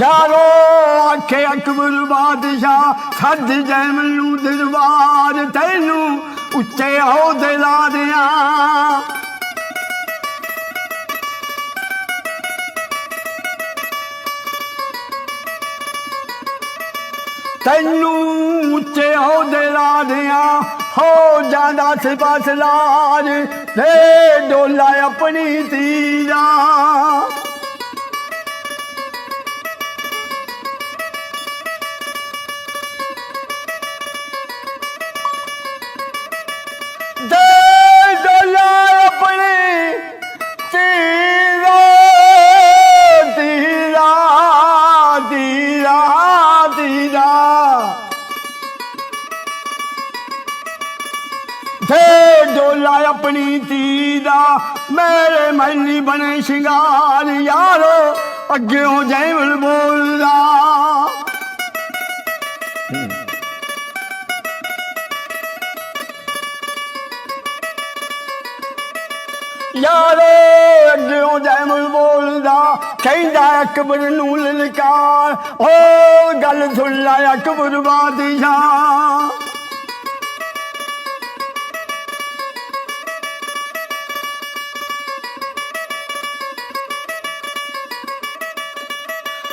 ਯਾਰੋ ਆਖੇ ਅਕਬਰ ਬਾਦਸ਼ਾਹ, ਸੱਜ ਜੈ ਮੈਨੂੰ ਦਰਬਾਰ, ਤੈਨੂੰ ਉੱਚੇ ਅਹੁਦੇ ਲਾ ਦਿਆਂ ਤੈਨੂੰ ਉੱਚੇ ਅਹੁਦੇ ਲਾ ਦਿਆਂ ਹੋ ਜਾਂਦਾ ਸਿਪਾਸ ਲਾਜ ਤੇ ਡੋਲਾ ਆਪਣੀ ਤੀਰਾ। ਦੇ ਡੋਲਾ ਆਪਣੀ ਧੀ ਦਾ, ਮੇਰੇ ਮਹਿਲੀ ਬਣੇ ਸ਼ਿੰਗਾਰ ਯਾਰੋ, ਅੱਗਿਓਂ ਜੈਵਲ ਬੋਲਦਾ। ਯਾਰੋ, ਅੱਗਿਓਂ ਜੈਮਲ ਬੋਲਦਾ, ਕਹਿੰਦਾ ਅਕਬਰ ਨੂੰ ਲਲਕਾਰ ਓ ਗੱਲ ਸੁਣ ਲੈ ਅਕਬਰ ਬਾਦਸ਼ਾਹ।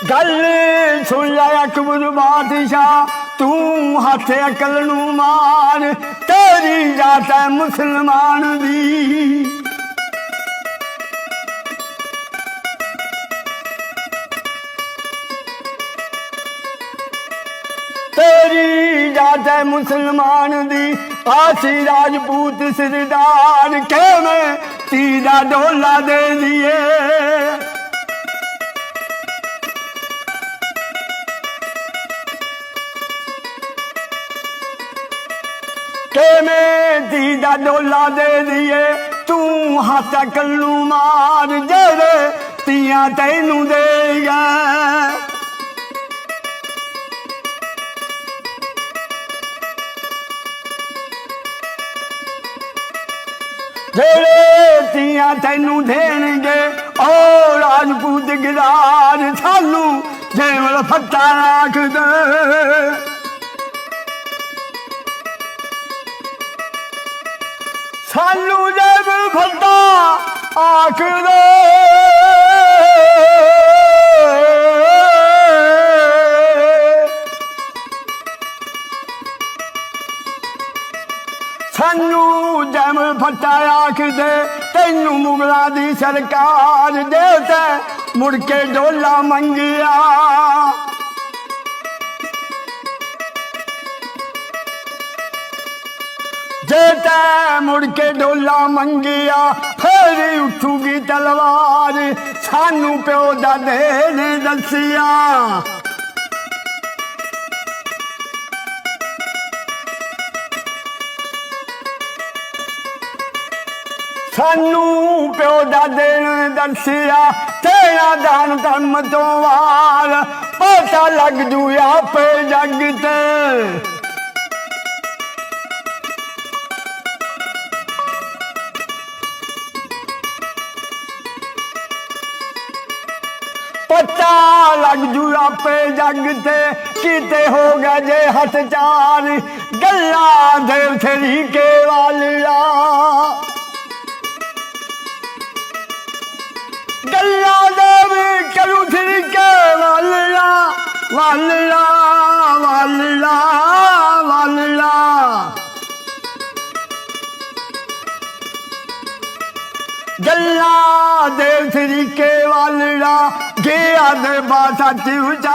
ਗੱਲ ਸੁਣ ਲੈ ਅਕਬਰ ਬਾਦਸ਼ਾਹ, ਤੂੰ ਹੱਥ ਅਕਲ ਨੂੰ ਮਾਰ ਤੇਰੀ ਜਾਤ ਹੈ ਮੁਸਲਮਾਨ ਦੀ। ਤੇਰੀ ਜਾਤ ਹੈ ਮੁਸਲਮਾਨ ਦੀ, ਆਸੀ ਰਾਜਪੂਤ ਸਰਦਾਰ, ਕਿਵੇਂ ਤੀਰਾ ਡੋਲਾ ਦੇ ਦੀਏ? ਕਿਵੇਂ ਦੀ ਦਾ ਡੋਲਾ ਦੇ ਦੀਏ? ਤੂੰ ਹੱਥ ਕੱਲੂ ਮਾਰ ਜਿਹੜੇ ਤੀਆਂ ਤੈਨੂੰ ਦੇਗਾ ਜਿਹੜੇ ਤੀਆਂ ਤੈਨੂੰ ਦੇਣਗੇ ਓ ਸਾਨੂੰ ਜਬ ਫੱਟਾ ਆਖਦੇ ਸਾਨੂੰ ਜਮ ਫੱਟਾ ਆਖਦੇ ਤੈਨੂੰ ਮੁਗਲਾ ਦੀ ਸਰਕਾਰ ਦੇ ਤੇ ਮੁੜ ਕੇ ਡੋਲਾ ਮੰਗਿਆ। ਜੇ ਤੈ ਮੁੜ ਕੇ ਡੋਲਾ ਮੰਗਿਆ, ਫੇਰ ਉੱਠੂਗੀ ਤਲਵਾਰ। ਸਾਨੂੰ ਪਿਓ ਦਾ ਦੇ ਨੇ ਦੱਸਿਆ। ਸਾਨੂੰ ਪਿਓ ਦਾਦੇ ਨੇ ਦੱਸਿਆ, ਤੇਰਾ ਦਾਨ ਧਰਮ ਤੋਂ ਵਾਰ। ਪਤਾ ਲੱਗ ਜੂ ਆਪੇ ਜੱਗ ਤੇ। ਪਤਾ ਲੱਗ ਜੂ ਆਪੇ ਜੱਗ ਤੇ। ਕਿਤੇ ਹੋ ਗਿਆ ਜੇ ਹੱਥ ਚਾਰ, ਗੱਲਾਂ ਦੇ ਤਰੀਕੇ ਵਾਲਿਆ। ਗੱਲਾਂ ਦੇ ਵੀ ਕਰੂ ਤਰੀਕੇ ਵਾਲਿਆ ਵਾਲਿਆ ਵਾਲਿਆ ਵਾਲਿਆ। ਗੱਲਾਂ ਦੇ ਤਰੀਕੇ ਵਾਲੜਾ ਗਿਆ ਦੇ ਬਾਸਾ ਚ ਉਜਾ